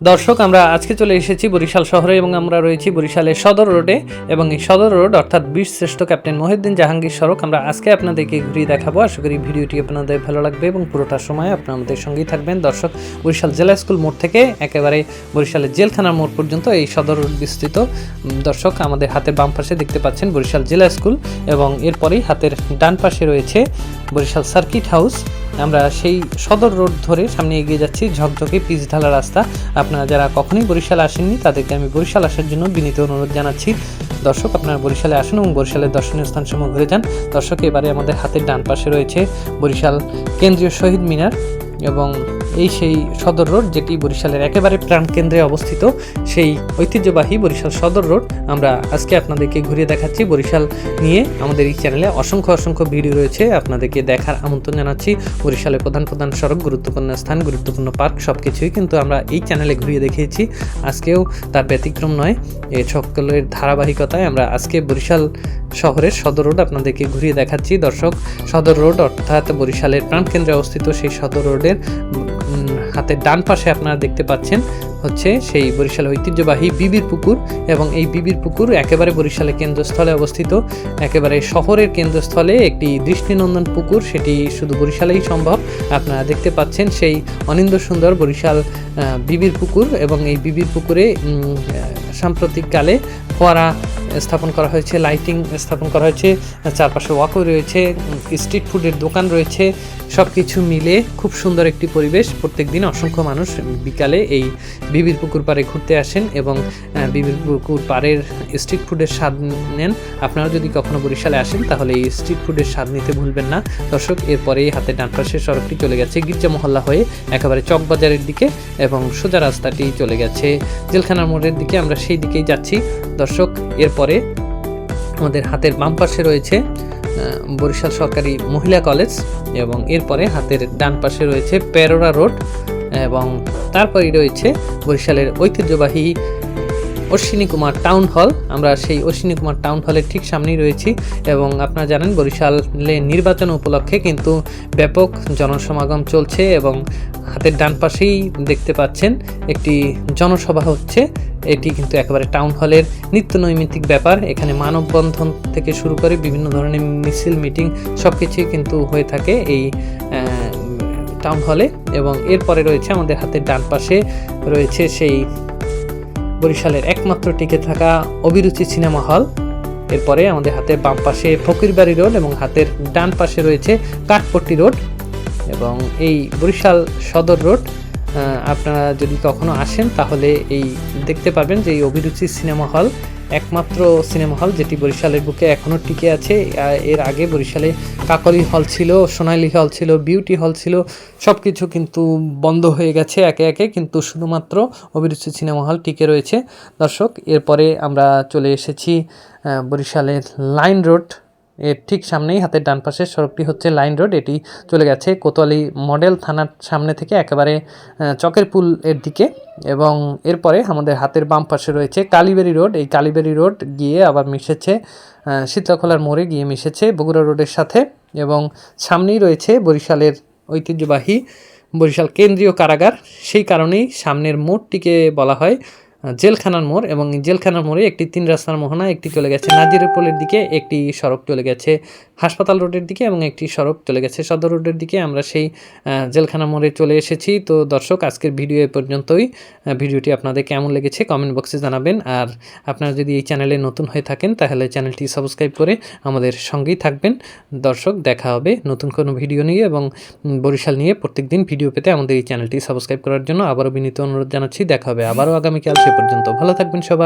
দর্শক, আমরা আজকে চলে এসেছি বরিশাল শহরে এবং আমরা রয়েছি বরিশালের সদর রোডে এবং এই সদর রোড অর্থাৎ বীর শ্রেষ্ঠ ক্যাপ্টেন মহিউদ্দিন জাহাঙ্গীর সড়ক আমরা আজকে আপনাদেরকে ঘুরিয়ে দেখাবো। আশা করি ভিডিওটি আপনাদের ভালো লাগবে এবং পুরোটা সময় আপনারা আমাদের সঙ্গেই থাকবেন। দর্শক, বরিশাল জেলা স্কুল মোড় থেকে একেবারে বরিশালের জেলখানার মোড় পর্যন্ত এই সদর রোড বিস্তৃত। দর্শক, আমাদের হাতের বাম পাশে দেখতে পাচ্ছেন বরিশাল জেলা স্কুল এবং এরপরেই হাতের ডান পাশে রয়েছে বরিশাল সার্কিট হাউস। আমরা সেই সদর রোড ধরে সামনে এগিয়ে যাচ্ছি, ঝকঝকে পিচ ঢালা রাস্তা। আপনারা যারা কখনোই বরিশাল আসেননি, তাদেরকে আমি বরিশাল আসার জন্য বিনীত অনুরোধ জানাচ্ছি। দর্শক, আপনারা বরিশালে আসুন এবং বরিশালের দর্শনীয় স্থানসমূহ ঘুরে যান। দর্শক, এবারে আমাদের হাতের ডান পাশে রয়েছে বরিশাল কেন্দ্রীয় শহীদ মিনার এবং এই সেই সদর রোড যেটি বরিশালের একেবারে প্রাণকেন্দ্রে অবস্থিত, সেই ঐতিহ্যবাহী বরিশাল সদর রোড। আমরা আজকে আপনাদেরকে ঘুরিয়ে দেখাচ্ছি বরিশাল নিয়ে। আমাদের এই চ্যানেলে অসংখ্য অসংখ্য ভিডিও রয়েছে। আপনাদেরকে দেখার আমন্ত্রণ জানাচ্ছি। বরিশালের প্রধান প্রধান সড়ক, গুরুত্বপূর্ণ স্থান, গুরুত্বপূর্ণ পার্ক সব কিছুই কিন্তু আমরা এই চ্যানেলে ঘুরিয়ে দেখিয়েছি। আজকেও তার ব্যতিক্রম নয় এই সকলের ধারাবাহিকতায় আমরা আজকে বরিশাল শহরের সদর রোড আপনাদেরকে ঘুরিয়ে দেখাচ্ছি। দর্শক, সদর রোড অর্থাৎ বরিশালের প্রাণকেন্দ্রে অবস্থিত সেই সদর রোডের হাতের ডান পাশে আপনারা দেখতে পাচ্ছেন হচ্ছে সেই বরিশালের ঐতিহ্যবাহী বিবির পুকুর এবং এই বিবির পুকুর একেবারে বরিশালের কেন্দ্রস্থলে অবস্থিত। একেবারে শহরের কেন্দ্রস্থলে একটি দৃষ্টিনন্দন পুকুর, সেটি শুধু বরিশালেই সম্ভব। আপনারা দেখতে পাচ্ছেন সেই অনিন্দ সুন্দর বরিশাল বিবির পুকুর এবং এই বিবির পুকুরে সাম্প্রতিককালে ফোয়ারা স্থাপন করা হয়েছে লাইটিং স্থাপন করা হয়েছে, চারপাশে ওয়াকও রয়েছে স্ট্রিট ফুডের দোকান রয়েছে সব কিছু মিলে খুব সুন্দর একটি পরিবেশ। প্রত্যেক দিন অসংখ্য মানুষ বিকালে এই বিবির পুকুর পাড়ে ঘুরতে আসেন এবং বিবির পুকুর পাড়ের স্ট্রিট ফুডের স্বাদ নেন। আপনারা যদি কখনো বরিশালে আসেন, তাহলে এই স্ট্রিট ফুডের স্বাদ নিতে ভুলবেন না। দর্শক, এরপরেই হাতে ডান পাশের সড়কটি চলে গেছে গির্জা মহল্লা হয়ে, একেবারে চকবাজারের দিকে এবং সোজা রাস্তাটি চলে গেছে জেলখানার মোড়ের দিকে। আমরা সেই দিকেই যাচ্ছি। দর্শক, এরপরে আমাদের হাতের বাম পাশে রয়েছে বরিশাল সরকারি মহিলা কলেজ এবং এরপরে হাতের ডান পাশে রয়েছে পেরোরা রোড এবং তারপরেই রয়েছে বরিশালের ঐতিহ্যবাহী অশ্বিনী কুমার টাউন হল। আমরা সেই অশ্বিনী কুমার টাউন হলের ঠিক সামনেই রয়েছি এবং আপনারা জানেন বরিশালে নির্বাচন উপলক্ষে কিন্তু ব্যাপক জনসমাগম চলছে এবং হাতের ডান পাশেই দেখতে পাচ্ছেন একটি জনসভা হচ্ছে। এটি কিন্তু একেবারে টাউন হলের নিত্য নৈমিত্তিক ব্যাপার। এখানে মানববন্ধন থেকে শুরু করে বিভিন্ন ধরনের মিছিল মিটিং সব কিছুই কিন্তু হয়ে থাকে এই টাউন হলে এবং এরপরে রয়েছে আমাদের হাতের ডান পাশে রয়েছে সেই বরিশালের একমাত্র টিকে থাকা অভিরুচি সিনেমা হল। এরপরে আমাদের হাতের বাম পাশে ফকিরবাড়ি রোড এবং হাতের ডান পাশে রয়েছে কাঠপট্টি রোড। এবং এই বরিশাল সদর রোড আপনারা যদি কখনো আসেন তাহলে এই দেখতে পাবেন যে এই অভিরুচি সিনেমা হল, একমাত্র সিনেমা হল যেটি বরিশালের বুকে এখনও টিকে আছে। এর আগে বরিশালে কাকলি হল ছিল সোনালী হল ছিল, বিউটি হল ছিল সব কিছু কিন্তু বন্ধ হয়ে গেছে একে একে, কিন্তু শুধুমাত্র অভিরুচি সিনেমা হল টিকে রয়েছে। দর্শক, এরপরে আমরা চলে এসেছি বরিশালের লাইন রোড এর ঠিক সামনেই হাতের ডান পাশের সড়কটি হচ্ছে লাইন রোড। এটি চলে গেছে কোতোয়ালি মডেল থানার সামনে থেকে একেবারে চকের পুল এর দিকে এবং এরপরে আমাদের হাতের বাম পাশে রয়েছে কালীবাড়ি রোড। এই কালীবেরি রোড গিয়ে আবার মিশেছে শীতলাখোলার মোড়ে গিয়ে মিশেছে বগুড়া রোডের সাথে এবং সামনেই রয়েছে বরিশালের ঐতিহ্যবাহী বরিশাল কেন্দ্রীয় কারাগার। সেই কারণেই সামনের মোড়টিকে বলা হয় জেলখানার মোড় এবং জেলখানার মোড়ে একটি তিন রাস্তার মোহনা, একটি চলে গেছে নাজিরের দিকে, একটি সড়ক চলে গেছে হাসপাতাল রোডের দিকে এবং একটি সড়ক চলে গেছে সদর রোডের দিকে। আমরা সেই জেলখানা মোড়ে চলে এসেছি। তো দর্শক, আজকের ভিডিও এ পর্যন্তই। ভিডিওটি আপনাদের কেমন লেগেছে কমেন্ট বক্সে জানাবেন। আর আপনারা যদি এই চ্যানেলে নতুন হয়ে থাকেন, তাহলে চ্যানেলটি সাবস্ক্রাইব করে আমাদের সঙ্গেই থাকবেন। দর্শক, দেখা হবে নতুন কোনো ভিডিও নিয়ে এবং বরিশাল নিয়ে প্রত্যেকদিন ভিডিও পেতে আমাদের এই চ্যানেলটি সাবস্ক্রাইব করার জন্য আবারও বিনীত অনুরোধ জানাচ্ছি। দেখা হবে আবারও আগামীকাল সে পর্যন্ত। ভালো থাকবেন সবাই।